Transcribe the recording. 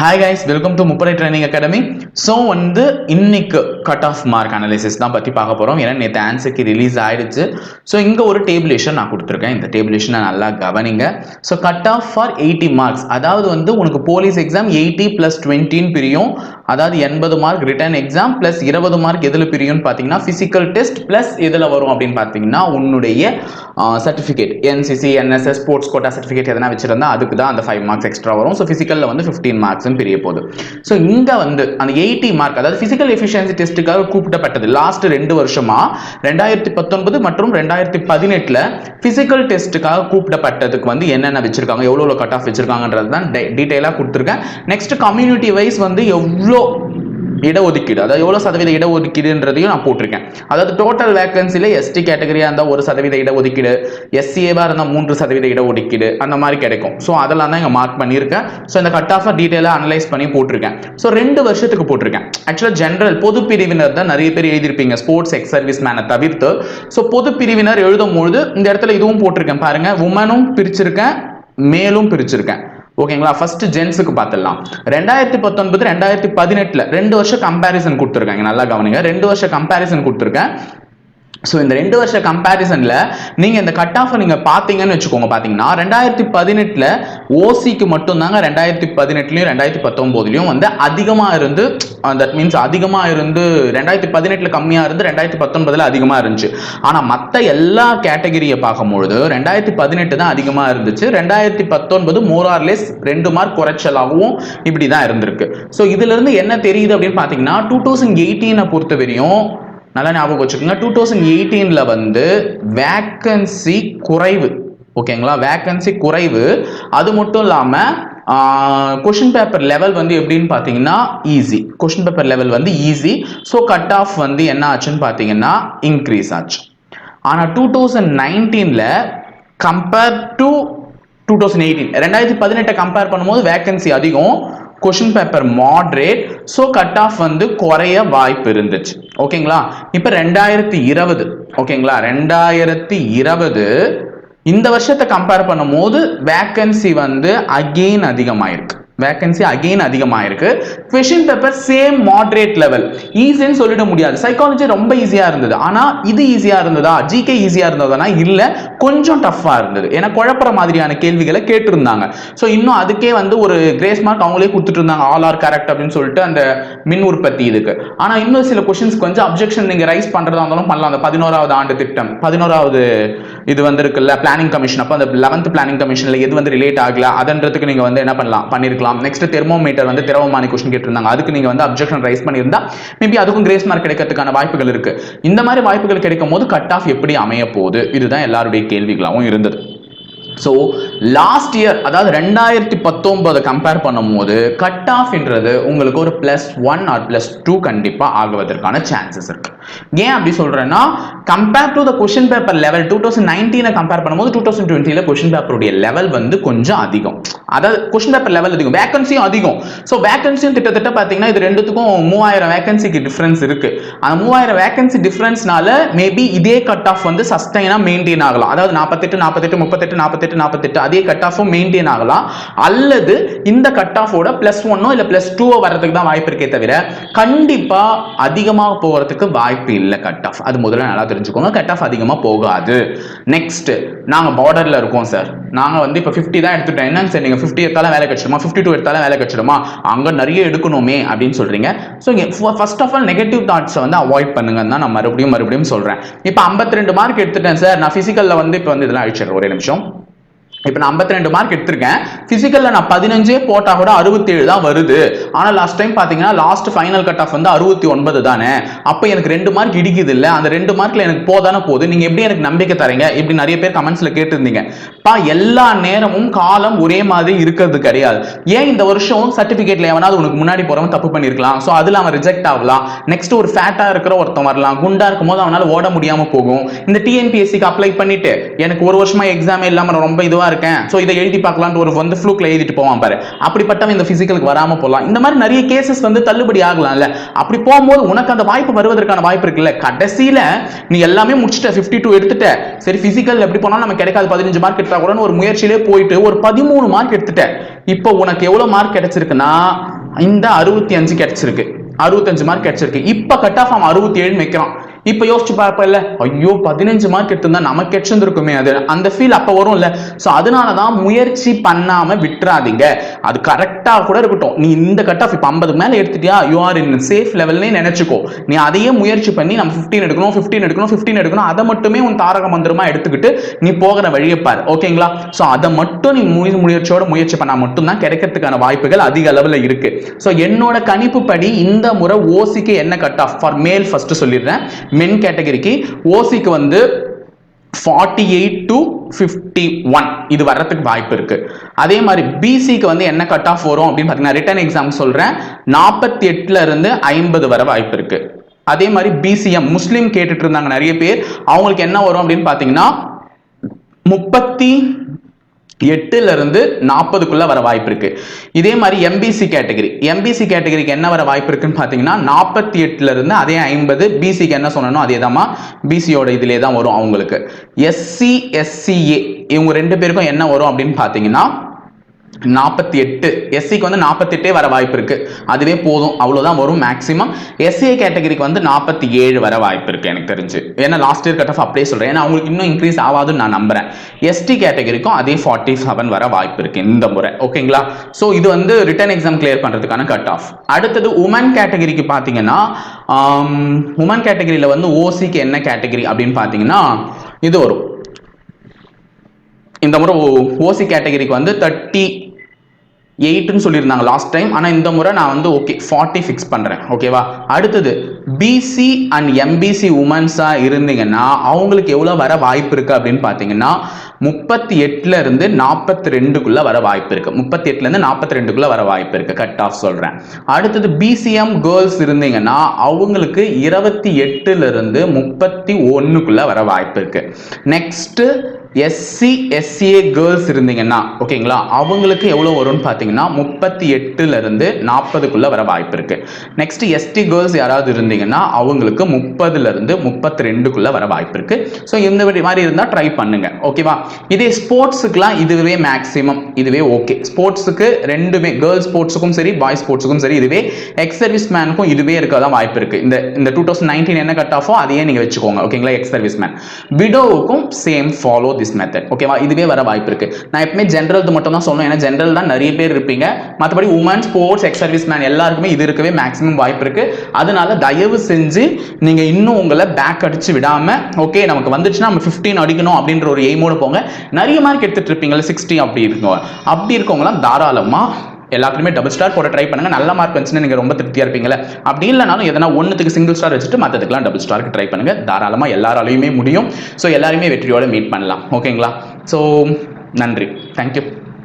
Hi guys welcome to முப்படை training academy so வந்து இன்னைக்கு கட் ஆஃப் மார்க் அனாலிசிஸ் தான் பற்றி பார்க்க போகிறோம் ஏன்னா நேற்று ஆன்சருக்கு ரிலீஸ் ஆயிடுச்சு. ஸோ இங்கே ஒரு டேபிளேஷன் நான் கொடுத்துருக்கேன். இந்த டேபிளேஷனை நல்லா கவனிங்க. So cut off for eighty marks அதாவது வந்து உனக்கு போலீஸ் எக்ஸாம் எயிட்டி ப்ளஸ் டுவெண்ட்டின்னு பிரியும். அதாவது எண்பது மார்க் ரிட்டர்ன் எக்ஸாம் ப்ளஸ் இருபது மார்க் எதில் பிரியும்னு பார்த்தீங்கன்னா ஃபிசிக்கல் டெஸ்ட் ப்ளஸ் எதில் வரும் அப்படின்னு பார்த்தீங்கன்னா உன்னுடைய certificate NCC NSS sports quota certificate எதனா வச்சிருந்தா அதுக்கு தான் அந்த ஃபைவ் மார்க்ஸ் எக்ஸ்ட்ரா வரும். ஸோ ஃபிசிக்கலில் வந்து ஃபிஃப்டீன் மார்க்ஸ்னு பெரிய போகுது ஸோ இங்கே வந்து அந்த எயிட்டி மார்க் அதாவது ஃபிசிக்கல் எஃபிஷியன்சி டெஸ்ட்டுக்காக கூப்பிடப்பட்டது. லாஸ்ட் ரெண்டு வருஷமா ரெண்டாயிரத்தி பத்தொன்பது மற்றும் ரெண்டாயிரத்தி பதினெட்டில் ஃபிசிக்கல் டெஸ்ட்டுக்காக கூப்பிடப்பட்டதுக்கு வந்து என்னென்ன வச்சிருக்காங்க எவ்வளோ கட் ஆஃப் வச்சிருக்காங்கன்றது தான் டீட்டெயிலாக கொடுத்துருக்கேன். நெக்ஸ்ட் கம்யூனிட்டி வைஸ் வந்து எவ்வளோ இடஒதுக்கீடு அதாவது எவ்வளோ சதவீத இடஒதுக்கீடுன்றதையும் நான் போட்டிருக்கேன். அதாவது டோட்டல் வேகன்சியில் எஸ்டி கேட்டகரியாக இருந்தால் ஒரு சதவீத இடஒதுக்கீடு எஸ்சிஏவாக இருந்தால் மூன்று சதவீத இடஒதுக்கீடு அந்த மாதிரி கிடைக்கும். ஸோ அதெல்லாம் தான் இங்கே மார்க் பண்ணியிருக்கேன். ஸோ இந்த கட் ஆஃபை டீட்டெயிலாக அனலைஸ் பண்ணி போட்டிருக்கேன். ஸோ ரெண்டு வருஷத்துக்கு போட்டிருக்கேன். ஆக்சுவலாக ஜென்ரல் பொது பிரிவினர் தான் நிறைய பேர் எழுதியிருப்பீங்க ஸ்போர்ட்ஸ் எக்ஸ் சர்வீஸ் மேனை தவிர்த்து. ஸோ பொது பிரிவினர் எழுதும் பொழுது இந்த இடத்துல இதுவும் போட்டிருக்கேன் பாருங்கள் உமனும் பிரிச்சிருக்கேன் மேலும் பிரிச்சிருக்கேன். ஓகேங்களா? ஃபர்ஸ்ட் ஜென்ஸுக்கு பார்த்துடலாம். ரெண்டாயிரத்தி பத்தொன்பது ரெண்டாயிரத்தி பதினெட்டுல ரெண்டு வருஷம் கம்பேரிசன் கொடுத்துருக்காங்க. நல்லா கவனிங்க. ரெண்டு வருஷம் கம்பேரிசன் கொடுத்துருக்கேன். ஸோ இந்த ரெண்டு வருஷ கம்பேரிசனில் நீங்கள் இந்த கட் ஆஃப் நீங்கள் பார்த்தீங்கன்னு வச்சுக்கோங்க. பார்த்தீங்கன்னா ரெண்டாயிரத்தி பதினெட்டில் ஓசிக்கு மட்டும்தாங்க ரெண்டாயிரத்தி பதினெட்டுலையும் ரெண்டாயிரத்தி பத்தொம்போதுலையும் வந்து அதிகமாக இருந்து தட் மீன்ஸ் அதிகமாக இருந்து ரெண்டாயிரத்தி பதினெட்டில் கம்மியாக இருந்து ரெண்டாயிரத்தி பத்தொன்பதில் அதிகமாக இருந்துச்சு. ஆனால் மற்ற எல்லா கேட்டகரியை பார்க்கும்பொழுது ரெண்டாயிரத்தி பதினெட்டு தான் அதிகமாக இருந்துச்சு. ரெண்டாயிரத்தி பத்தொன்பது மோரார்லெஸ் ரெண்டு மார்க் குறைச்சலாகவும் இப்படி தான் இருந்திருக்கு ஸோ இதுலேருந்து என்ன தெரியுது அப்படின்னு பார்த்தீங்கன்னா டூ தௌசண்ட் எயிட்டீனை பொறுத்த வரையும் நல்லா ஞாபகம் வச்சுக்கோங்க. டூ தௌசண்ட் எயிட்டீனில் வந்து வேக்கன்சி குறைவு. ஓகேங்களா? வேக்கன்சி குறைவு. அது மட்டும் இல்லாமல் கொஷின் பேப்பர் லெவல் வந்து எப்படின்னு பார்த்தீங்கன்னா ஈஸி கொஷின் பேப்பர் லெவல் வந்து ஈஸி ஸோ கட் ஆஃப் வந்து என்ன ஆச்சுன்னு பார்த்தீங்கன்னா இன்க்ரீஸ் ஆச்சு. ஆனால் டூ தௌசண்ட் நைன்டீனில் compare to two thousand eighteen ரெண்டாயிரத்தி பதினெட்டை கம்பேர் பண்ணும்போது வேக்கன்சி அதிகம். Question paper moderate so cut off வந்து குறைய வாய்ப்பு இருந்துச்சு. ஓகேங்களா இப்போ ரெண்டாயிரத்தி இருபது ஓகேங்களா ரெண்டாயிரத்தி இருபது இந்த வருஷத்தை கம்பேர் பண்ணும்போது வேக்கன்சி வந்து அகெயின் அதிகமாயிருக்கு. வேகன்சி அகெயின் அதிகமாயிருக்கு. Question paper same moderate level ஈஸின்னு சொல்லிட முடியாது. சைக்காலஜி ரொம்ப ஈஸியாக இருந்தது. ஆனால் இது ஈஸியாக இருந்ததா? ஜிகே ஈஸியாக இருந்ததுனா? இல்லை. கொஞ்சம் டஃப்பாக இருந்தது. ஏன்னா குழப்புற மாதிரியான கேள்விகளை கேட்டிருந்தாங்க. ஸோ இன்னும் அதுக்கே வந்து ஒரு கிரேஸ் மார்க் அவங்களே கொடுத்துட்டு இருந்தாங்க. ஆல் ஆர் கரெக்ட் அப்படின்னு சொல்லிட்டு அந்த மின் உற்பத்தி இதுக்கு. ஆனால் இன்னும் சில கொஷின்ஸ்க்கு கொஞ்சம் அப்ஜெக்ஷன் நீங்கள் ரைஸ் பண்ணுறதா இருந்தாலும் பண்ணலாம். அந்த பதினோராவது ஆண்டு திட்டம். பதினோராவது இது வந்து இருக்குல்ல பிளானிங் கமிஷன் அப்போ அந்த லெவன்த் பிளானிங் கமிஷனில் எது வந்து ரிலேட் ஆகல? அதன்றதுக்கு நீங்கள் வந்து என்ன பண்ணலாம்? பண்ணியிருக்கலாம் நெக்ஸ்ட் தெர்மோமீட்டர் வந்து திரவமான கொஸ்டின் கேட்டிருந்தாங்க. அதுக்கு நீங்க வந்து அப்ஜெக்ஷன் ரைஸ் பண்ணியிருந்தா மேபி அதுக்கும் கிரேஸ் மார்க் கிடைக்கிறதுக்கான வாய்ப்புகள் இருக்கு. இந்த மாதிரி வாய்ப்புகள் கிடைக்கும் போது கட் ஆஃப் எப்படி அமைய போகுது? இதுதான் எல்லாருடைய கேள்விகளாகவும் இருந்தது. ஸோ லாஸ்ட் இயர் அதாவது ரெண்டாயிரத்தி பத்தொன்பதை கம்பேர் பண்ணும்போது கட் ஆஃப்ன்றது உங்களுக்கு ஒரு plus one or plus two கண்டிப்பாக ஆகுவதற்கான சான்சஸ் இருக்கு. ஏன் அப்படி சொல்றேன்னா compare to the question paper level two thousand நைன்டீனை compare பண்ணும்போது டூ தௌசண்ட் டுவெண்ட்டியில் கொஷின் பேப்பருடைய லெவல் வந்து கொஞ்சம் அதிகம். அதாவது கொஷின் பேப்பர் லெவல் அதிகம். வேகன்சியும் அதிகம். ஸோ வேகன்சியும் கிட்டத்தட்ட பார்த்தீங்கன்னா இது ரெண்டுத்துக்கும் மூவாயிரம் வேகன்சிக்கு டிஃப்ரென்ஸ் இருக்கு. அந்த மூவாயிரம் வேகன்சி டிஃப்ரென்ஸ்னால மேபி இதே கட் ஆஃப் வந்து சஸ்டைனாக மெயின்டைன் ஆகலாம். அதாவது நாற்பத்தெட்டு நாற்பத்தெட்டு முப்பத்தெட்டு நாற்பத்தெட்டு நாற்பத்தெட்டு அதே கட் ஆஃபும் மெயின்டைன் ஆகலாம். அல்லது இந்த கட் ஆஃபோட பிளஸ் ஒன்னோ இல்லை பிளஸ் டூவோ வரதுக்கு தான் வாய்ப்பு இருக்கே தவிர கண்டிப்பாக அதிகமாக போகிறதுக்கு வாய்ப்பு இல்லை கட் ஆஃப் அது முதல்ல நல்லா தெரிஞ்சுக்கோங்க. கட் ஆஃப் அதிகமாக போகாது. நெக்ஸ்ட் நாங்கள் பார்டரில் இருக்கோம் சார் நாங்கள் வந்து இப்போ ஃபிஃப்டி தான் எடுத்துட்டோம். என்ன சார் நீங்கள் ஃபிஃப்டி எடுத்தாலும் வேலை கிடச்சிடுமா? ஃபிஃப்டி டூ எடுத்தாலும் வேலை கிடச்சிடுமா? அங்கே நிறைய எடுக்கணுமே அப்படின்னு சொல்கிறீங்க ஸோ இங்கே ஃபர்ஸ்ட் ஆஃப் ஆல் நெகட்டிவ் தாட்ஸை வந்து அவாய்ட் பண்ணுங்கன்னு தான் நான் மறுபடியும் மறுபடியும் சொல்கிறேன் இப்போ ஐம்பத்தி ரெண்டு மார்க் எடுத்துட்டேன் சார் நான் ஃபிசிக்கலில் வந்து இப்போ வந்து இதெல்லாம் அழிச்சிடுறேன். ஒரே நிமிஷம். இப்போ நான் ஐம்பத்தி ரெண்டு மார்க் எடுத்திருக்கேன் ஃபிசிக்கலில் நான் பதினஞ்சே போட்டால் கூட அறுபத்தேழு தான் வருது. ஆனால் லாஸ்ட் டைம் பார்த்தீங்கன்னா லாஸ்ட் ஃபைனல் கட் ஆஃப் வந்து அறுபத்தி ஒன்பது தானே. அப்போ எனக்கு ரெண்டு மார்க் இடிக்குது இல்லை? அந்த ரெண்டு மார்க்கில் எனக்கு போதானே போகுது. நீங்கள் எப்படி எனக்கு நம்பிக்கை தரீங்க? இப்படி நிறைய பேர் கமெண்ட்ஸில் கேட்டிருந்தீங்க. பா எல்லா நேரமும் காலம் ஒரே மாதிரி இருக்கிறது கிடையாது. ஏன் இந்த வருஷம் சர்டிஃபிகேட்ல எவனாவது உனக்கு முன்னாடி போகிறவன் தப்பு பண்ணியிருக்கலாம் ஸோ அதில் அவன் ரிஜெக்ட் ஆகலாம். நெக்ஸ்ட் ஒரு ஃபேட்டாக இருக்கிற ஒருத்தன் வரலாம். குண்டா இருக்கும் போது அவனால் ஓட முடியாமல் போகும். இந்த டிஎன்பிஎஸ்சிக்கு அப்ளை பண்ணிட்டு எனக்கு ஒரு வருஷமா எக்ஸாமே இல்லாமல் ரொம்ப இதுவாக இருக்கேன். ஸோ இதை எழுதி பார்க்கலான்ட்டு ஒரு வந்து ஃப்ளூக்ல எழுதிட்டு போவான் பாரு. அப்படிப்பட்டவன் இந்த பிசிக்கலுக்கு வராம போகலாம் இந்த மாதிரி நிறைய கேசஸ் வந்து தள்ளுபடி ஆகலாம்ல. அப்படி போகும்போது உனக்கு அந்த வாய்ப்பு வருவதற்கான வாய்ப்பு இருக்குல்ல. கடைசியில நீ எல்லாமே முடிச்சுட்ட 52 டூ எடுத்துட்ட. சரி பிசிக்கல் எப்படி போனாலும் நம்ம கிடைக்காது. பதினஞ்சு மார்க் எடுத்தா கூட ஒரு முயற்சியிலே போயிட்டு ஒரு பதிமூணு மார்க் எடுத்துட்ட. இப்போ உனக்கு எவ்வளவு மார்க் கிடைச்சிருக்குன்னா இந்த அறுபத்தி அஞ்சு கிடைச்சிருக்கு. அறுபத்தஞ்சு மார்க் கிடைச்சிருக்கு. இப்ப கட் ஆஃப் அவன் அறுபத்தி ஏழு வைக்கிறான். இப்ப யோசிச்சு பார்ப்பல ஐயோ பதினஞ்சு மார்க் எடுத்திருந்தா நமக்கு கிடைச்சிருக்குமே அது. அந்த ஃபீல் அப்ப வரும்ல. சோ அதனாலதான் முயற்சி பண்ணாம விட்டுறாதீங்க. அது கரெக்டா கூட இருக்கட்டும். நீ இந்த கட் ஆஃப் இப்ப ஐம்பதுக்கு மேல எடுத்துட்டியா? யூ ஆர் இன் சேஃப் லெவல்னே நினைச்சுக்கோ. நீ அதையே முயற்சி பண்ணி நம்ம 15 எடுக்கணும் 15 எடுக்கணும் 15 எடுக்கணும் அதை மட்டுமே உன் தாரக மந்திரமா எடுத்துக்கிட்டு நீ போகிற வழியை பாரு. ஓகேங்களா சோ அதை மட்டும் நீ முழு முயற்சியோட முயற்சி பண்ணா மட்டும்தான் கிடைக்கிறதுக்கான வாய்ப்புகள் அதிக அளவுல இருக்கு. சோ என்னோட கணிப்பு படி இந்த முறை ஓசிக்கு என்ன cut off for male first சொல்லிடுறேன். மென் கேட்டகரிக்கு ஓசிக்கு வந்து forty eight to fifty one இது வர்றதுக்கு வாய்ப்பு இருக்கு. அதே மாதிரி பிசிக்கு வந்து என்ன கட் ஆஃப் வரும் அப்படின்னு பார்த்தீங்கன்னா ரிட்டன் எக்ஸாம் சொல்றேன். நாற்பத்தி எட்டுல இருந்து ஐம்பது வர வாய்ப்பு இருக்கு. அதே மாதிரி பிசிஎம் முஸ்லீம் கேட்டுட்டு இருந்தாங்க நிறைய பேர். அவங்களுக்கு என்ன வரும் அப்படின்னு பார்த்தீங்கன்னா முப்பத்தி எட்டுல இருந்து நாற்பதுக்குள்ள வர வாய்ப்பு இருக்கு. இதே மாதிரி எம்பிசி கேட்டகரி எம்பிசி கேட்டகரிக்கு என்ன வர வாய்ப்பு இருக்குன்னு பாத்தீங்கன்னா நாற்பத்தி எட்டுல இருந்து அதே ஐம்பது பிசிக்கு என்ன சொன்னனோ அதே தான் பிசியோட இதுலயே தான் வரும் அவங்களுக்கு. எஸ்சி எஸ்சிஏ இவங்க ரெண்டு பேருக்கும் என்ன வரும் அப்படின்னு பாத்தீங்கன்னா நாற்பத்தி எட்டு எஸ்சிக்கு வந்து நாற்பத்தெட்டே வர வாய்ப்பு இருக்கு. அதுவே போதும். அவ்வளோதான் வரும் மேக்ஸிமம் எஸ்சிஐ கேட்டகரிக்கு வந்து நாற்பத்தி ஏழு வர வாய்ப்பு இருக்கு எனக்கு தெரிஞ்சு. ஏன்னா லாஸ்ட் இயர் கட் ஆஃப் அப்படியே சொல்றேன். ஏன்னா அவங்களுக்கு இன்னும் இன்க்ரீஸ் ஆகாதுன்னு நான் நம்புறேன். எஸ்டி கேட்டகரிக்கும் அதே ஃபார்ட்டி செவன் வர வாய்ப்பு இருக்கு இந்த முறை. ஓகேங்களா ஸோ இது வந்து ரிட்டன் எக்ஸாம் கிளியர் பண்றதுக்கான கட் ஆஃப் அடுத்தது உமன் கேட்டகரிக்கு பார்த்தீங்கன்னா உமன் கேட்டகரியில வந்து ஓசிக்கு என்ன கேட்டகரி அப்படின்னு பார்த்தீங்கன்னா இது வரும். இந்த முறை ஓசி கேட்டகரிக்கு வந்து தேர்ட்டி எயிட்னு சொல்லியிருந்தாங்க லாஸ்ட் டைம் ஆனால் இந்த முறை நான் வந்து ஓகே ஃபார்ட்டி ஃபிக்ஸ் பண்ணுறேன் ஓகேவா அடுத்தது பிசி அண்ட் எம்பிசி உமன்ஸாக இருந்தீங்கன்னா அவங்களுக்கு எவ்வளோ வர வாய்ப்பு இருக்குது அப்படின்னு பார்த்தீங்கன்னா முப்பத்தி எட்டுலேருந்து நாற்பத்தி ரெண்டுக்குள்ளே வர வாய்ப்பு இருக்குது முப்பத்தி எட்டுலேருந்து நாற்பத்தி ரெண்டுக்குள்ளே வர வாய்ப்பு இருக்குது கட் ஆஃப் சொல்கிறேன் அடுத்தது பிசிஎம் கேர்ள்ஸ் இருந்தீங்கன்னா அவங்களுக்கு இருபத்தி எட்டுலேருந்து முப்பத்தி ஒன்றுக்குள்ளே வர வாய்ப்பு இருக்குது நெக்ஸ்ட்டு எஸ்சி எஸ்சிஏ கேர்ள்ஸ் இருந்தீங்கன்னா ஓகேங்களா? அவங்களுக்கு எவ்வளோ வரும்னு பார்த்தீங்கன்னா முப்பத்தி எட்டுலேருந்து நாற்பதுக்குள்ளே வர வாய்ப்பு இருக்குது நெக்ஸ்ட் எஸ்டி கேர்ள்ஸ் யாராவது இருந்தீங்கன்னா அவங்களுக்கு முப்பதுலேருந்து முப்பத்தி ரெண்டுக்குள்ளே வர வாய்ப்பு இருக்குது ஸோ இந்த மாதிரி இருந்தால் ட்ரை பண்ணுங்கள் ஓகேவா இதே ஸ்போர்ட்ஸுக்குலாம் இதுவே மேக்ஸிமம் இதுவே ஓகே ஸ்போர்ட்ஸுக்கு ரெண்டுமே கேர்ள்ஸ் ஸ்போர்ட்ஸுக்கும் சரி பாய்ஸ் ஸ்போர்ட்ஸுக்கும் சரி இதுவே எக்ஸ் சர்வீஸ் மேனுக்கும் இதுவே இருக்க தான் வாய்ப்பு இருக்குது இந்த இந்த டூ தௌசண்ட் நைன்டீன் என்ன கட் ஆஃபோ அதையே நீங்கள் வச்சுக்கோங்க. ஓகேங்களா எக்ஸ் சர்வீஸ் மேன் விடோவுக்கும் சேம் ஃபாலோ திஸ் மெத்தட் ஓகேவா இதுவே வர வாய்ப்பு இருக்கு. நான் எப்பவுமே ஜென்ரல் மட்டும் தான் சொல்லணும். ஏன்னா ஜென்ரல் தான் நிறைய பேர் இருப்பீங்க. மற்றபடி women sports ex service man எல்லாருக்குமே இது இருக்கவே மேக்ஸிமம் வாய்ப்பு இருக்கு. அதனால தயவு செஞ்சு நீங்க இன்னும் உங்களை பேக் அடிச்சு விடாம ஓகே நமக்கு வந்துச்சுன்னா நம்ம 15 அடிக்கணும் அப்படின்ற ஒரு எய்மோட போங்க. நிறைய மார்க் எடுத்துட்டு இருப்பீங்களா சிக்ஸ்டி அப்படி இருக்கவங்க. அப்படி இருக்கவங்களாம் தாராளமா எல்லாத்துலையுமே டபுள் ஸ்டார் போட ட்ரை பண்ணுங்க. நல்ல மார்க் வந்துச்சுன்னா நீங்க ரொம்ப திருப்தியா இருப்பீங்களா அப்படி இல்லைனாலும் எதனா ஒன்றுத்துக்கு சிங்கிள் ஸ்டார் வச்சுட்டு மற்றதுக்கெல்லாம் டபுள் ஸ்டாருக்கு ட்ரை பண்ணுங்க. தாராளமா எல்லாராலையுமே முடியும். ஸோ எல்லாருமே வெற்றியோட மீட் பண்ணலாம். ஓகேங்களா ஸோ நன்றி. தேங்க்யூ